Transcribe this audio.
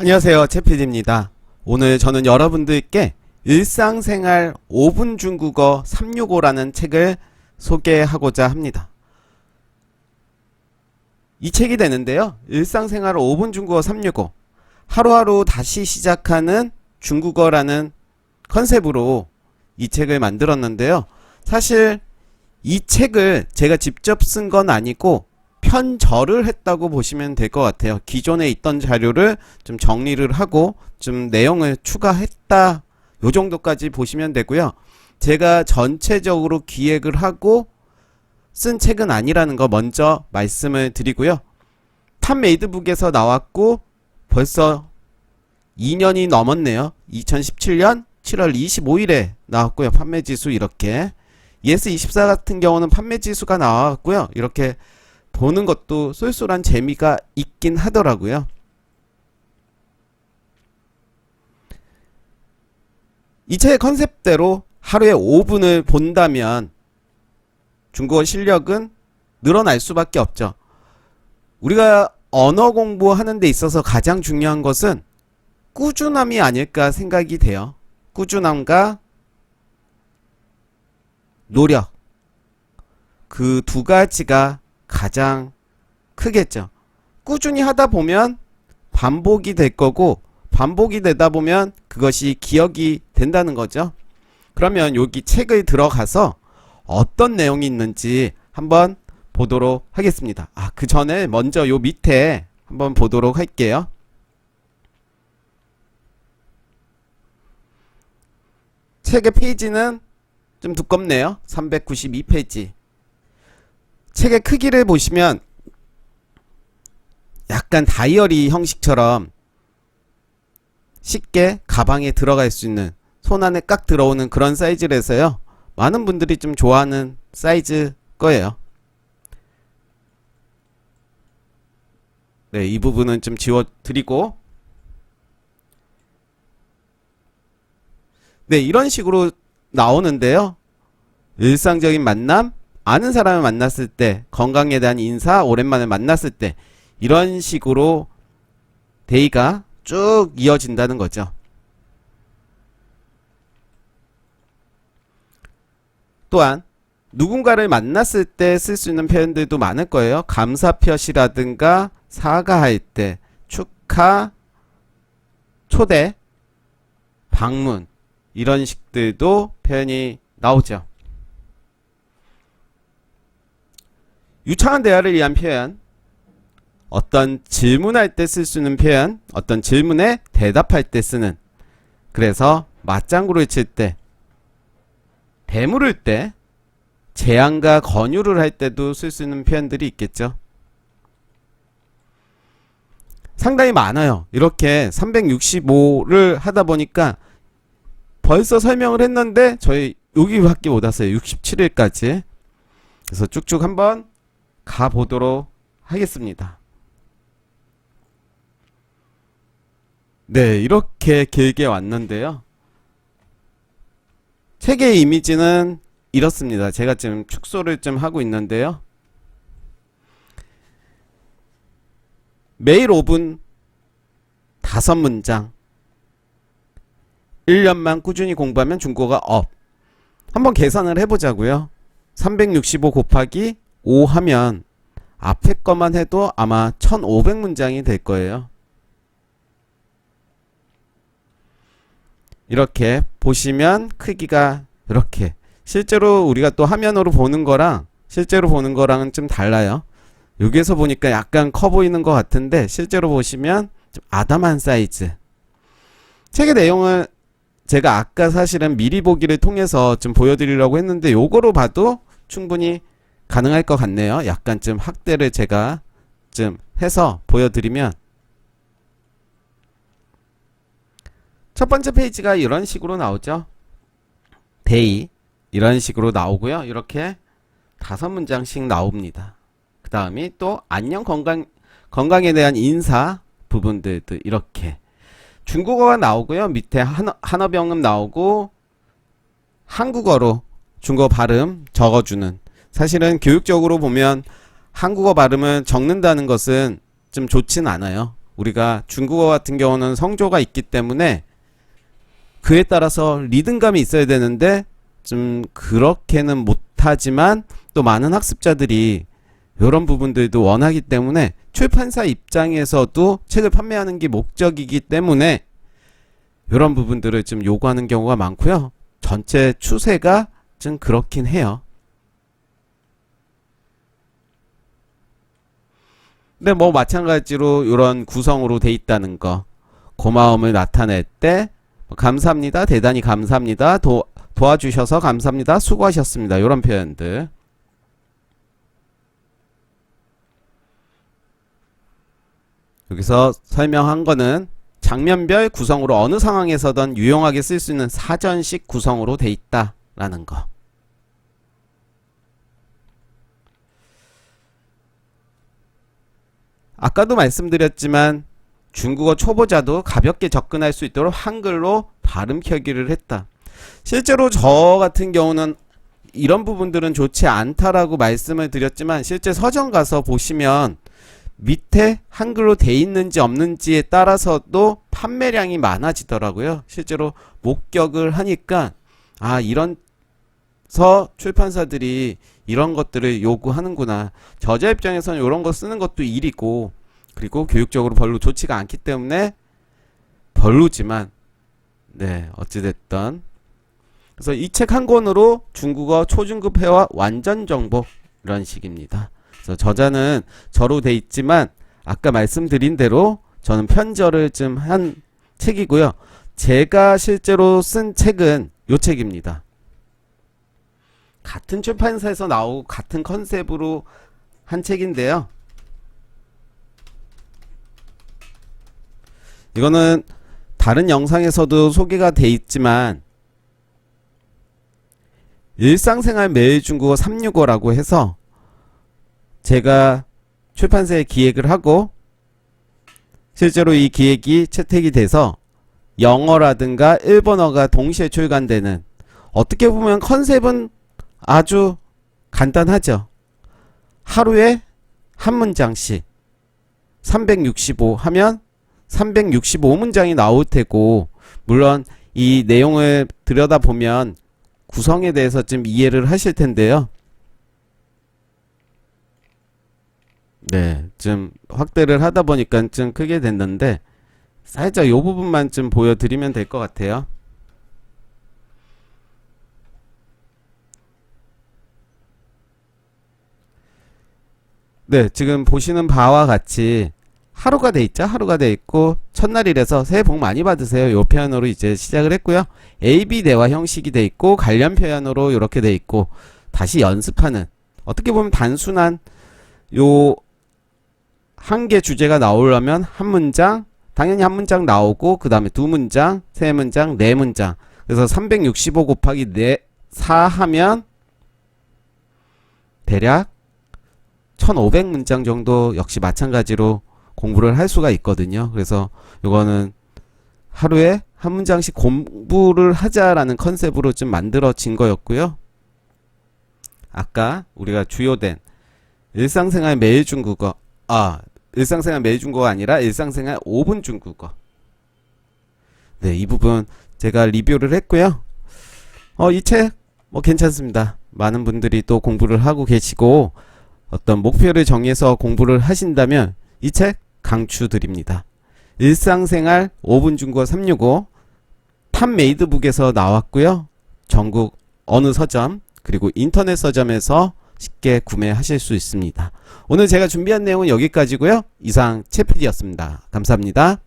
안녕하세요. 채피디입니다. 오늘 저는 여러분들께 일상생활 5분 중국어 365라는 책을 소개하고자 합니다. 이 책이 되는데요. 일상생활 5분 중국어 365. 하루하루 다시 시작하는 중국어라는 컨셉으로 이 책을 만들었는데요. 사실 이 책을 제가 직접 쓴 건 아니고 편절을 했다고 보시면 될 것 같아요. 기존에 있던 자료를 좀 정리를 하고 좀 내용을 추가했다. 요 정도까지 보시면 되고요. 제가 전체적으로 기획을 하고 쓴 책은 아니라는 거 먼저 말씀을 드리고요. 탑 메이드북에서 나왔고 벌써 2년이 넘었네요. 2017년 7월 25일에 나왔고요. 판매 지수 이렇게 ES24 같은 경우는 판매 지수가 나왔고요. 이렇게 보는 것도 쏠쏠한 재미가 있긴 하더라고요. 이 책의 컨셉대로 하루에 5분을 본다면 중국어 실력은 늘어날 수밖에 없죠. 우리가 언어 공부하는 데 있어서 가장 중요한 것은 꾸준함이 아닐까 생각이 돼요. 꾸준함과 노력. 그 두 가지가 가장 크겠죠. 꾸준히 하다 보면 반복이 될 거고 반복이 되다 보면 그것이 기억이 된다는 거죠. 그러면 여기 책을 들어가서 어떤 내용이 있는지 한번 보도록 하겠습니다. 아, 그 전에 먼저 요 밑에 한번 보도록 할게요. 책의 페이지는 좀 두껍네요. 392페이지. 책의 크기를 보시면 약간 다이어리 형식처럼 쉽게 가방에 들어갈 수 있는 손 안에 깍 들어오는 그런 사이즈라서요. 많은 분들이 좀 좋아하는 사이즈 거예요. 네, 이 부분은 좀 지워 드리고 네, 이런 식으로 나오는데요. 일상적인 만남, 아는 사람을 만났을 때, 건강에 대한 인사, 오랜만에 만났을 때, 이런 식으로 데이가 쭉 이어진다는 거죠. 또한, 누군가를 만났을 때 쓸 수 있는 표현들도 많을 거예요. 감사 표시라든가, 사과할 때, 축하, 초대, 방문, 이런 식들도 표현이 나오죠. 유창한 대화를 위한 표현, 어떤 질문할 때 쓸 수 있는 표현, 어떤 질문에 대답할 때 쓰는, 그래서 맞장구를 칠 때, 대물을 때, 제안과 권유를 할 때도 쓸 수 있는 표현들이 있겠죠. 상당히 많아요. 이렇게 365를 하다 보니까 벌써 설명을 했는데 저희 여기밖에 못 왔어요. 67일까지. 그래서 쭉쭉 한번 가보도록 하겠습니다. 네, 이렇게 길게 왔는데요. 책의 이미지는 이렇습니다. 제가 지금 축소를 좀 하고 있는데요. 매일 5분 다섯 문장 1년만 꾸준히 공부하면 중국어가 업. 한번 계산을 해보자고요. 365 곱하기 5 하면 앞에 것만 해도 아마 1500문장이 될 거예요. 이렇게 보시면 크기가 이렇게 실제로 우리가 또 화면으로 보는 거랑 실제로 보는 거랑은 좀 달라요. 여기에서 보니까 약간 커 보이는 것 같은데 실제로 보시면 좀 아담한 사이즈. 책의 내용을 제가 아까 사실은 미리 보기를 통해서 좀 보여드리려고 했는데 요거로 봐도 충분히 가능할 것 같네요. 약간 좀 확대를 제가 좀 해서 보여드리면 첫 번째 페이지가 이런 식으로 나오죠. 데이 이런 식으로 나오고요. 이렇게 다섯 문장씩 나옵니다. 그 다음이 또 안녕 건강 건강에 대한 인사 부분들도 이렇게 중국어가 나오고요. 밑에 한어, 한어병음 나오고 한국어로 중국어 발음 적어주는 사실은 교육적으로 보면 한국어 발음을 적는다는 것은 좀 좋진 않아요. 우리가 중국어 같은 경우는 성조가 있기 때문에 그에 따라서 리듬감이 있어야 되는데 좀 그렇게는 못하지만 또 많은 학습자들이 이런 부분들도 원하기 때문에 출판사 입장에서도 책을 판매하는 게 목적이기 때문에 이런 부분들을 좀 요구하는 경우가 많고요. 전체 추세가 좀 그렇긴 해요. 근데 뭐 마찬가지로 이런 구성으로 돼 있다는 거. 고마움을 나타낼 때 감사합니다 대단히 감사합니다 도, 도와주셔서 감사합니다 수고하셨습니다. 이런 표현들. 여기서 설명한 거는 장면별 구성으로 어느 상황에서든 유용하게 쓸 수 있는 사전식 구성으로 돼 있다라는 거 아까도 말씀드렸지만 중국어 초보자도 가볍게 접근할 수 있도록 한글로 발음 표기를 했다. 실제로 저 같은 경우는 이런 부분들은 좋지 않다라고 말씀을 드렸지만 실제 서점 가서 보시면 밑에 한글로 돼 있는지 없는지에 따라서도 판매량이 많아지더라고요. 실제로 목격을 하니까 아 이런 서 출판사들이 이런 것들을 요구하는구나. 저자 입장에서는 이런 거 쓰는 것도 일이고, 그리고 교육적으로 별로 좋지가 않기 때문에 별로지만, 네, 어찌됐든. 그래서 이 책 한 권으로 중국어 초중급 회화 완전 정보, 이런 식입니다. 그래서 저자는 저로 돼 있지만, 아까 말씀드린 대로 저는 편절을 좀 한 책이고요. 제가 실제로 쓴 책은 요 책입니다. 같은 출판사에서 나오고 같은 컨셉으로 한 책인데요. 이거는 다른 영상에서도 소개가 돼 있지만 일상생활 매일 중국어 365라고 해서 제가 출판사에 기획을 하고 실제로 이 기획이 채택이 돼서 영어라든가 일본어가 동시에 출간되는 어떻게 보면 컨셉은 아주 간단하죠. 하루에 한 문장씩 365 하면 365문장이 나올 테고 물론 이 내용을 들여다보면 구성에 대해서 좀 이해를 하실 텐데요. 네, 좀 확대를 하다 보니까 좀 크게 됐는데 살짝 이 부분만 좀 보여드리면 될 것 같아요. 네, 지금 보시는 바와 같이 하루가 돼 있죠. 하루가 돼 있고 첫날이라서 새해 복 많이 받으세요. 요 표현으로 이제 시작을 했고요. A, B 대화 형식이 돼 있고 관련 표현으로 이렇게 돼 있고 다시 연습하는 어떻게 보면 단순한 요 한 개 주제가 나오려면 한 문장 당연히 한 문장 나오고 그 다음에 두 문장, 세 문장, 네 문장 그래서 365 곱하기 4, 4 하면 대략 1500문장 정도 역시 마찬가지로 공부를 할 수가 있거든요. 그래서 이거는 하루에 한 문장씩 공부를 하자라는 컨셉으로 좀 만들어진 거였고요. 아까 우리가 주요된 일상생활 매일 중국어 아 일상생활 매일 중국어가 아니라 일상생활 5분 중국어 네 이 부분 제가 리뷰를 했고요. 어 이 책 뭐 괜찮습니다. 많은 분들이 또 공부를 하고 계시고 어떤 목표를 정해서 공부를 하신다면 이 책 강추드립니다. 일상생활 5분 중국어 365 탑메이드북에서 나왔고요. 전국 어느 서점 그리고 인터넷 서점에서 쉽게 구매하실 수 있습니다. 오늘 제가 준비한 내용은 여기까지고요. 이상 채피디였습니다. 감사합니다.